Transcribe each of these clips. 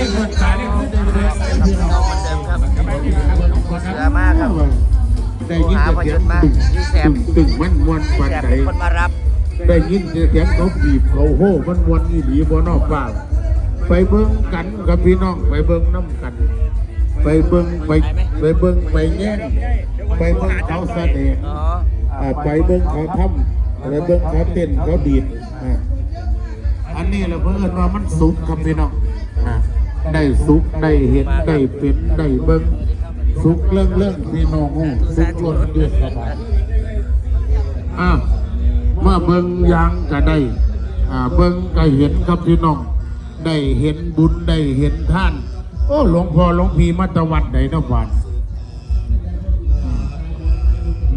เพื่อาเหมือนเดิมครับเยอะมากครับได้ยินเสียงตึงตึงตึงมันมวนปันใดคนมารับ ได้ยินเสียงเขาบีบเขาโห่มันมวนนี่หลีบนอกบ้านไปเบิ้งกันกับพี่น้องไปเบิ้งน้ำกัน ไปเบิ้งไปไปเบิ้งไปแย่งไปเบิ้งเขาเสด็จไปเบิ้งเขาทำไปเบิ้งเขาเต้นเขาดีดอันนี้เราเพื่อนว่ามันสุกครับพี่น้อง ได้สุกได้เห็นได้เป็นได้เบิ้งสุกเรื่องเรื่องที่น้องหูสุกล้นเดือดสบายอะมาเบิ้งยางก็ได้อ่าเบิ้งก็เห็นครับพี่น้อง ได้เห็นบุญได้เห็นท่าน โอ้หลวงพ่อหลวงพี่มาตะวันไหนนะฝัน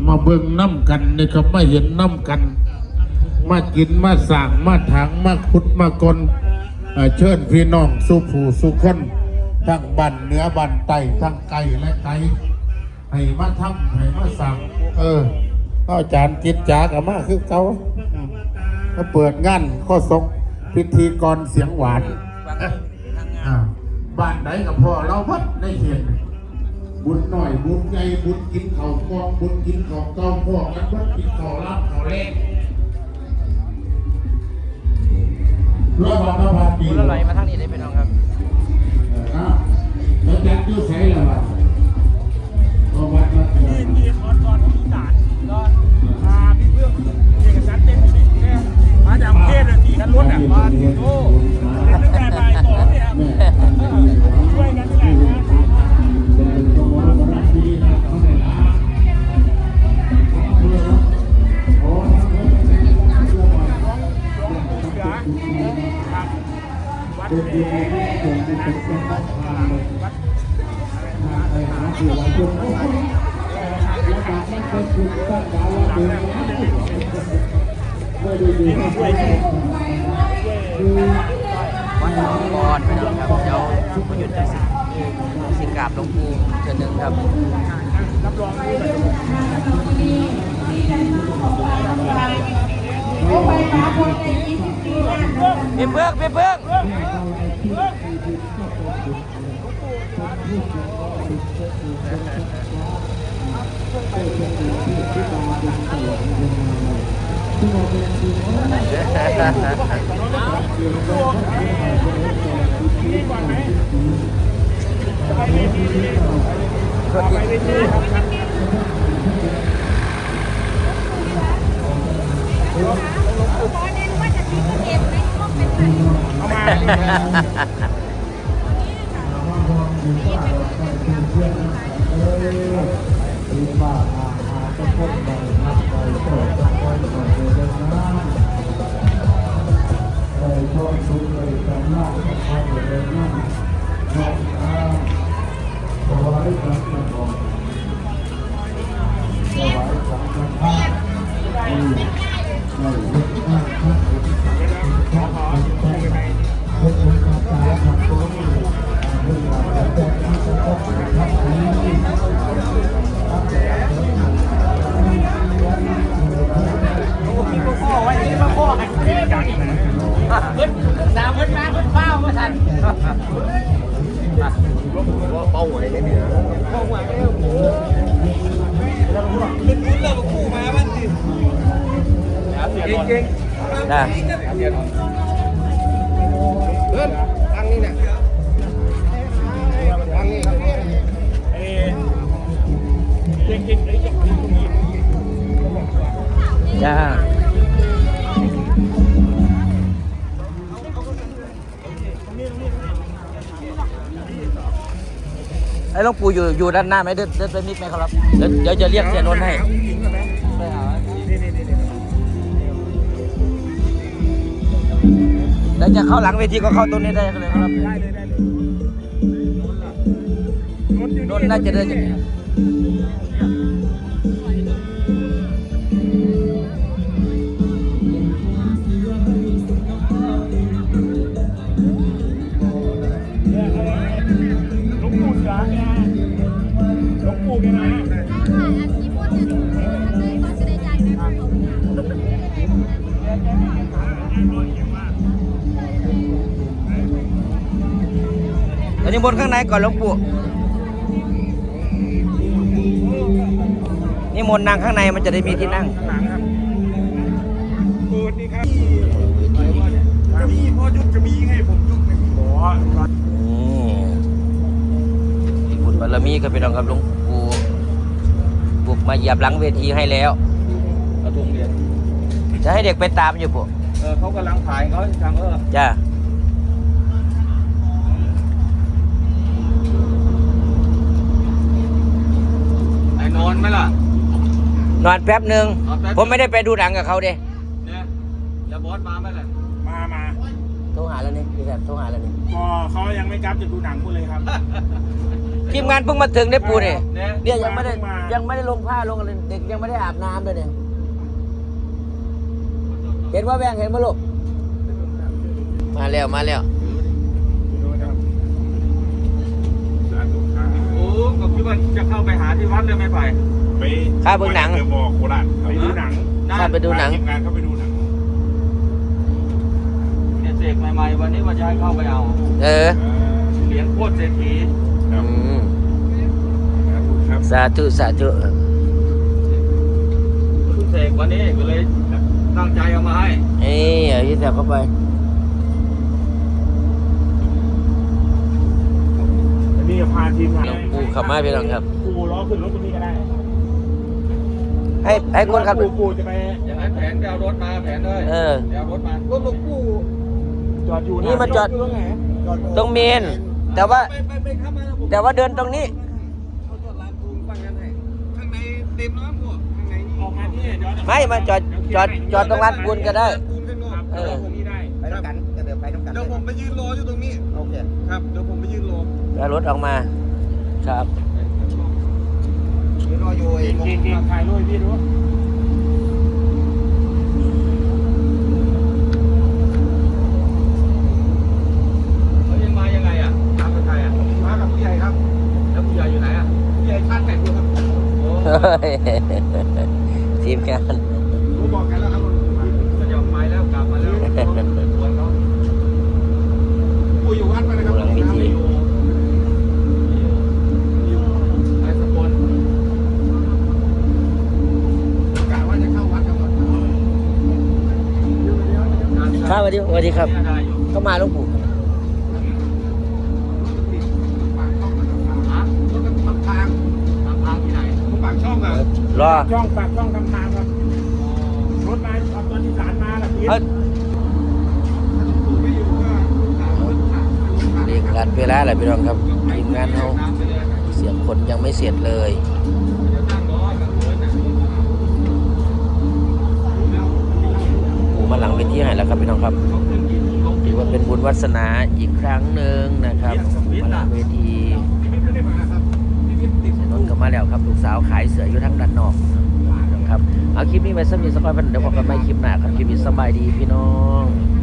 มาเบิ้งน้ำกันนะครับมาเห็นน้ำกัน มากินมาสั่งมาถังมาขุดมากร เชิญพี่น้องสุภูสุคนทั้งบันเนื้อบันไตทั้งไก่และไก่ให้มาทำให้มาสั่งเอออาจารย์กิจจากับมาคือเขาถ้เปิดงานข้อสงพิธีกรเสียงหวานบ้านไหนกับพ่อเราพัดได้เห็นบุญหน่อยบุญใหญ่บุญกินเขากองบุญกินเขาเก้าพ่อกันวัดกินเขาลาบเขาแรง ร้อยบาทละบาทปีคุณละลมาทางนี้ได้เป็นน้องครับ แล้วจัดยูใช่ละบาท คุณตั้งการรับเงินไม่ได้ดูไม่ได้ดูวัดหนองบอนพี่น้องครับเดี๋ยวประยุทธ์จะสิสิกราบหลวงปู่เชิญหนึ่งครับรับรองด้วยพี่เพื่องพี่เพื่อง ไปเรื่อยๆครับเอามา Thank you. เพิ่นสามเพิ่นมาเพิ่นเฝ้ามาทันเป้าหมายเนี่ยพ่อหัวเร็วเป็นคุณเราคู่มาบ้านสิเก่งนะ ไอ้หลวงปู่อยู่อยู่ด้านหน้าไหมเดินเดินไปนิดไหมครับเดี๋ยวเดี๋ยวจะเรียกเสียนนท์ให้แล้วจะเข้าหลังเวทีก็เข้าตรงนี้ได้เลยครับได้เลยได้เลยนนท์น่าจะเดินอย่างนี้ หลวงปู่แกนะได้ค่ะอันนี้พูดถึงอันนี้ก็จะได้ใจไหมคะผมตอนนี้บนข้างในก่อนหลวงปู่นี่มนนั่งข้างในมันจะได้มีที่นั่งหลังครับเปิดนี่ครับจะมีพ่อยุกจะมีให้ผมยุกในที่หมอ นี่บุญบารมีครับพี่น้องครับหลวงปู่บุกมาเหยียบหลังเวทีให้แล้ว กระทงเรียนจะให้เด็กไปตามอยู่ปุ๊เออเขากำลังถ่ายเขาทางเออจ้าไอ้นอนไหมล่ะ นอนแป๊บหนึ่งนอนแป๊บ ผมไม่ได้ไปดูหนังกับเขาเด้เนี่ยจะบอสมาไหมล่ะมามาโทรหาแล้วนี่พี่แซมโทรหาแล้วนี่ก็เขายังไม่กลับจะดูหนังกูเลยครับ ทีมงานเพิ่งมาถึงได้ปูเนี่ยเนี่ยเนี่ยยังไม่ได้มายังไม่ได้ลงผ้าลงอะไรเด็กยังไม่ได้อาบน้ำเลยเนี่ยเห็นว่าแบงเห็นไหมลูกมาแล้วมาแล้วโอ้ก็คิดว่าจะเข้าไปหาที่วัดเลยไม่ไปไปข้าเบิ่งหนังเดอะมอลล์โคราชครับไปดูหนังข้าไปดูหนังทีมงานเข้าไปดูหนังเนี่ยเสกใหม่ๆวันนี้ว่าจะให้เข้าไปเอา เออเหรียญโคตรเศรษฐี คอืรับมครับสาธุสาธุเพิ่งเสกวันนี้ก็เลยตั้งใจเอามาให้ เอ้ยเอาพี่แซมเข้าไปนี่พาทีมงานหลวงปู่ขับมาพี่น้องครับกูล้อขึ้นรถตรงนี้ก็ได้ ให้ให้คนขับกูกูจะไปอย่างนั้นแผนไปเอารถมาแผนเลยเออไปเอารถมารถหลวงปู่จอดอยู่ะนี่มาจอดยู่ตรงไหนจอดตรงเมน แต่ว่าไปไปไปเข้ามาแล้วผมแต่ว่าเดินตรงนี้ เขาจอดลานปูนตั้งนั้นให้ข้างในเต็มแล้วพวกข้างในนี่ออกมาที่เดี๋ยวไม่มาจอดจอดจอดตรงลานปูนก็ได้ ปูนข้างนอกเออตรงนี้ได้ไปด้วยกันจะเดินไปด้วยกันเดี๋ยวผมไปยืนรออยู่ตรงนี้ โอเคครับ เดี๋ยวผมไปยืนรอแล้วรถออกมา ครับ เดี๋ยวรออยู่ไอ้เก่งเก่งถ่ายรูปให้พี่ดูเขายังมายังไงอะมากับใครอะมากับผู้ใหญ่ครับ แล้วผู้ใหญ่อยู่ไหนอะผู้ใหญ่ข้างแต่งตัวครับโอ้ เฮ้ ยทีมงาน รู้บอกกันแล้วครับก็จะไปแล้วกลับมาแล้วชวนเขาผู้อยู่วัดไปนะครับหลังพิธีอยู่อยู่ไอ้สกลกะว่าจะเข้าวัดกันหมดครับสวัสดีสวัสดีครับได้อยู่เข้ามาหลวงปู่ ฮะรถกันทำทางทำทางที่ไหนปากช่องอะ รอช่องปากช่องทำทางครับรถมาตอนที่สารมาล่ะพี่เอ้ยไม่อยู่ก็สามรถผ่านเรียกกันเวลาแหละพี่น้องครับทีมงานเขาเสียงคนยังไม่เสร็จเลยปู่มาหลังเวทีให้แล้วครับพี่น้องครับถือว่าเป็นบุญวัสนาอีกครั้งหนึ่งนะครับปู่มาหลังเวทีเส นนท์ก็มาแล้วครับลูกสาวขายเสืออยู่ทั้งด้านนอกนะครับ เอาคลิปนี้ไว้สมีสักวันเดี๋ยวพบกันใหม่คลิปหน้าครับคลิปนี้สบายดีพี่น้องค